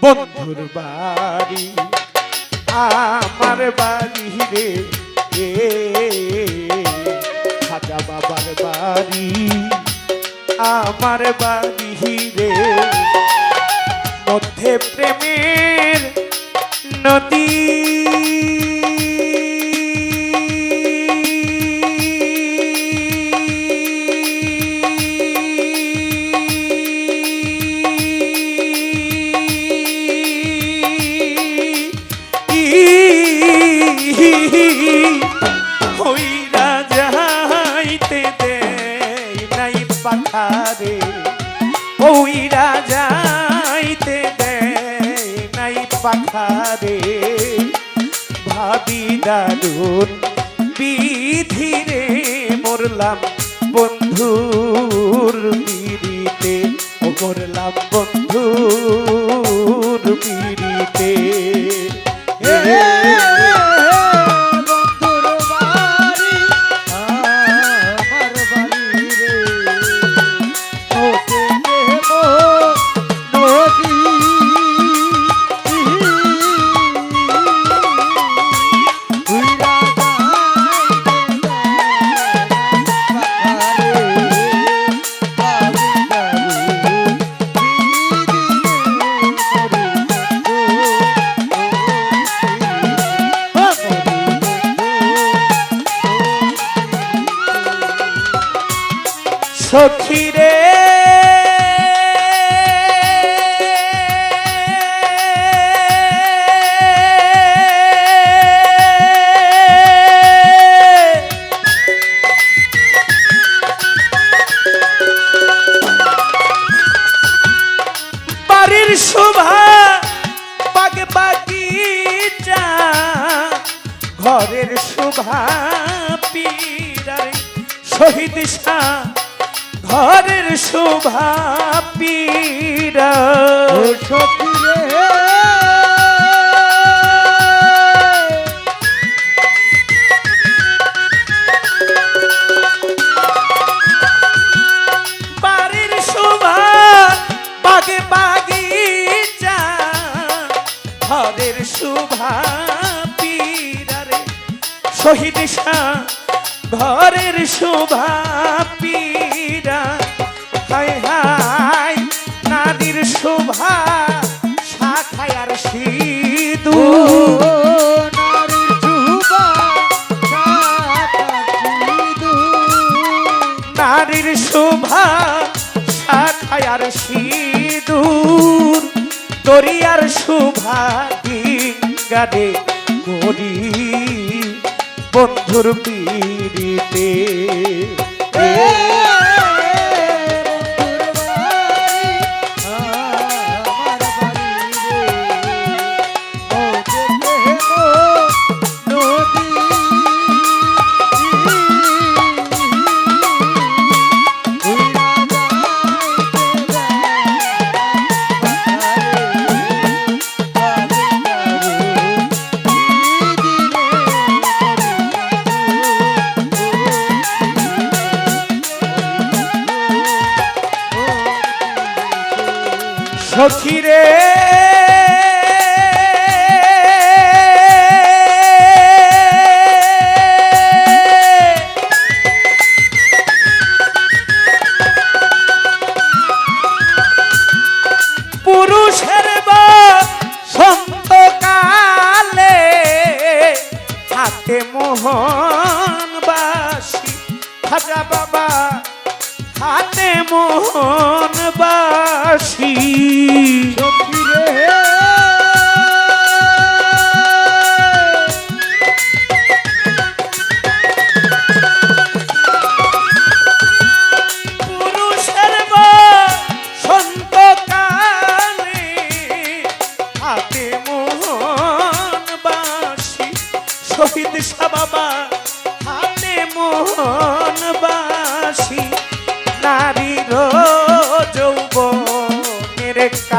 বন্ধুর বাড়ি আমার বাড়ি রে। খাজা বাবার বাড়ি আমার বাড়ি রে। মধ্যে প্রেমের নদী পাখারে ভাবি দারুণ বিধিরে মরলাম বন্ধুর পিড়িতে। মরলাম বন্ধুর বিড়িতে শহীদ ঘরের শোভা পীরা শহীদ শাহ ঘরের শোভা পীরা হায় হায় নারীর শোভা শাখায় আর ও সিঁদু নারীর শোভা শাখায় আর সিঁদুর। দরিয়ার শোভা ডিঙ্গারে গরি বন্ধুর পিড়িতে।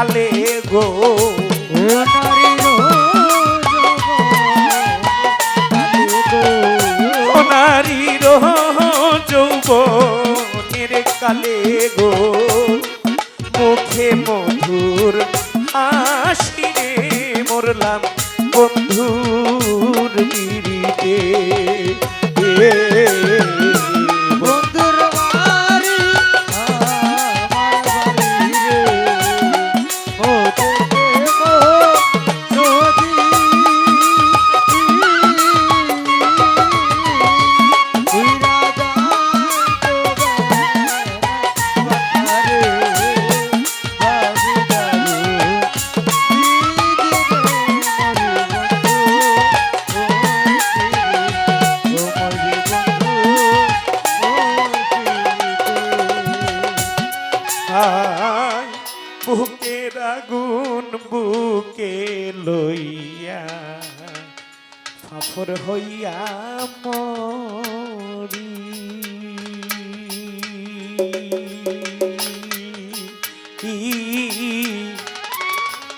কালে গো। ও নারীর যৌবনের কালে গো। মুখে মধুর আ ফাঁসিরে মরলাম বন্ধুর বুকে লইয়া ফাফর হইয়া মরি।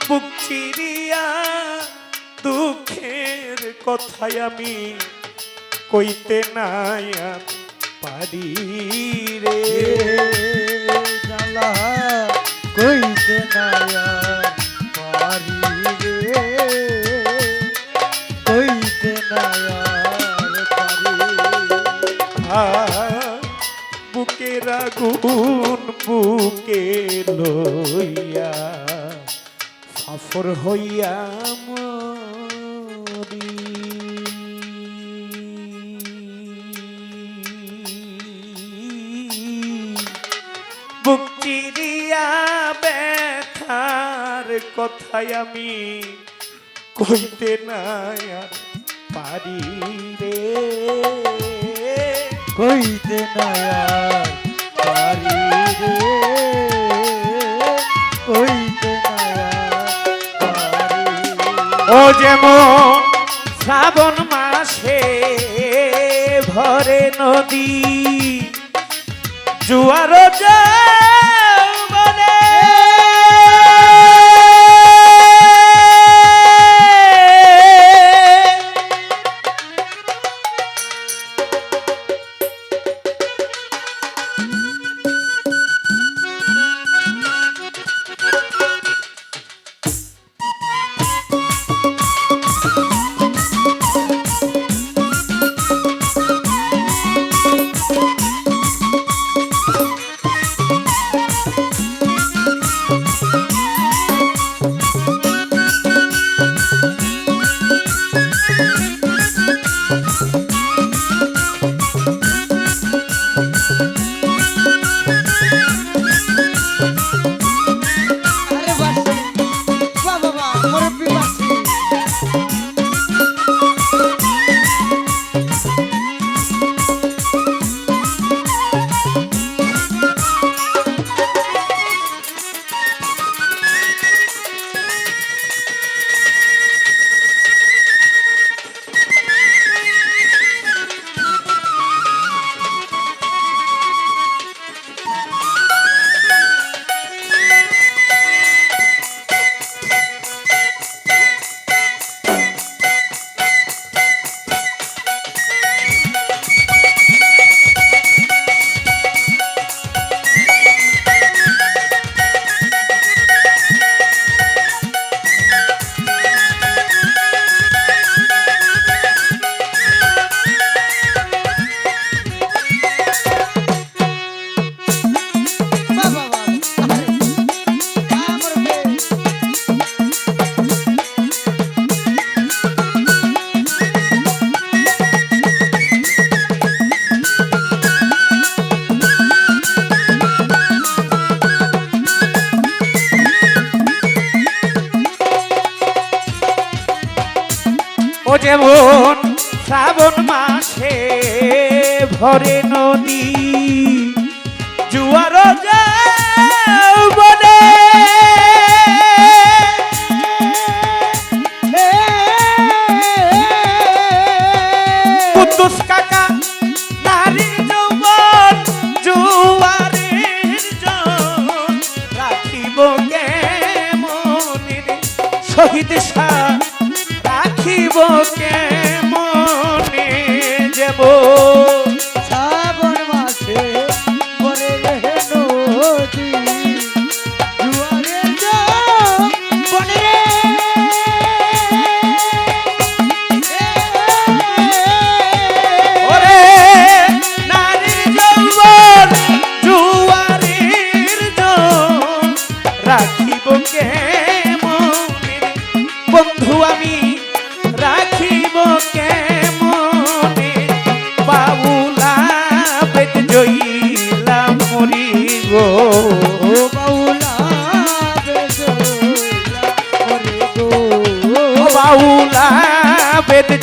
বুক চিরিয়া দুঃখের কথাই আমি কইতে নাই পারি রে। নায়া কইতে আর বুকের আগুন বুকে লইয়া সফর হইয়া মরি কথাই আমি কইতে নাই আর পারি রে। কইতে নায়া পারি রে। কইতে নায়া পারি ও যেমন শ্রাবণ মাসে ভরে নদী, জুয়ার বলে ভরে নদী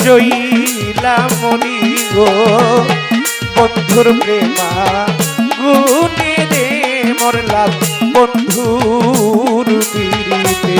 জয়ীলা মনি গো। বন্ধুর প্রেমা গুনে দে মরলা বন্ধুর পিড়িতে।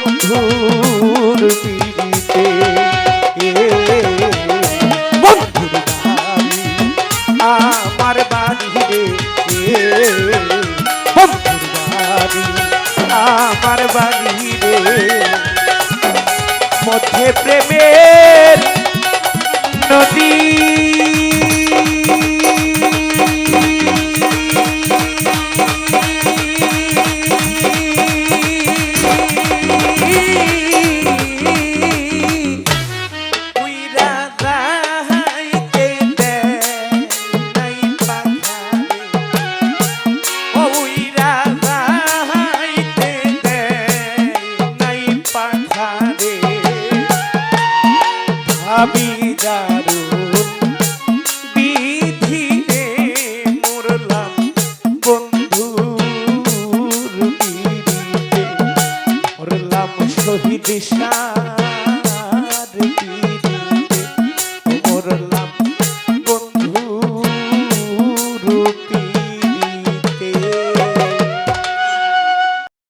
বন্ধু me dar